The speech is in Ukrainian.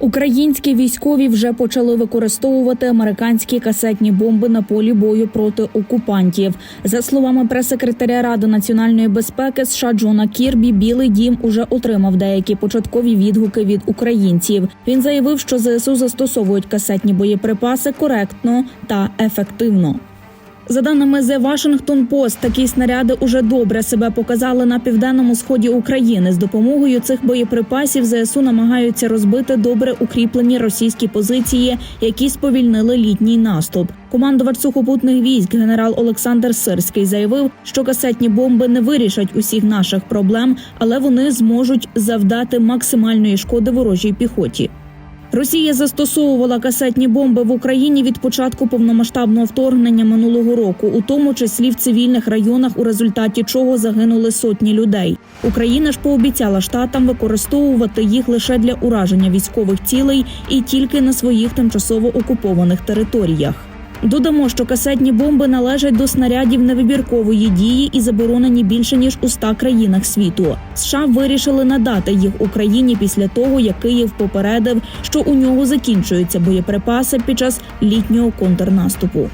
Українські військові вже почали використовувати американські касетні бомби на полі бою проти окупантів. За словами прес-секретаря Ради національної безпеки США Джона Кірбі, Білий Дім уже отримав деякі початкові відгуки від українців. Він заявив, що ЗСУ застосовують касетні боєприпаси коректно та ефективно. За даними The Washington Post, такі снаряди уже добре себе показали на південному сході України. З допомогою цих боєприпасів ЗСУ намагаються розбити добре укріплені російські позиції, які сповільнили літній наступ. Командувач сухопутних військ генерал Олександр Сирський заявив, що касетні бомби не вирішать усіх наших проблем, але вони зможуть завдати максимальної шкоди ворожій піхоті. Росія застосовувала касетні бомби в Україні від початку повномасштабного вторгнення минулого року, у тому числі в цивільних районах, у результаті чого загинули сотні людей. Україна ж пообіцяла штатам використовувати їх лише для ураження військових цілей і тільки на своїх тимчасово окупованих територіях. Додамо, що касетні бомби належать до снарядів невибіркової дії і заборонені більше ніж у 100 країнах світу. США вирішили надати їх Україні після того, як Київ попередив, що у нього закінчуються боєприпаси під час літнього контрнаступу.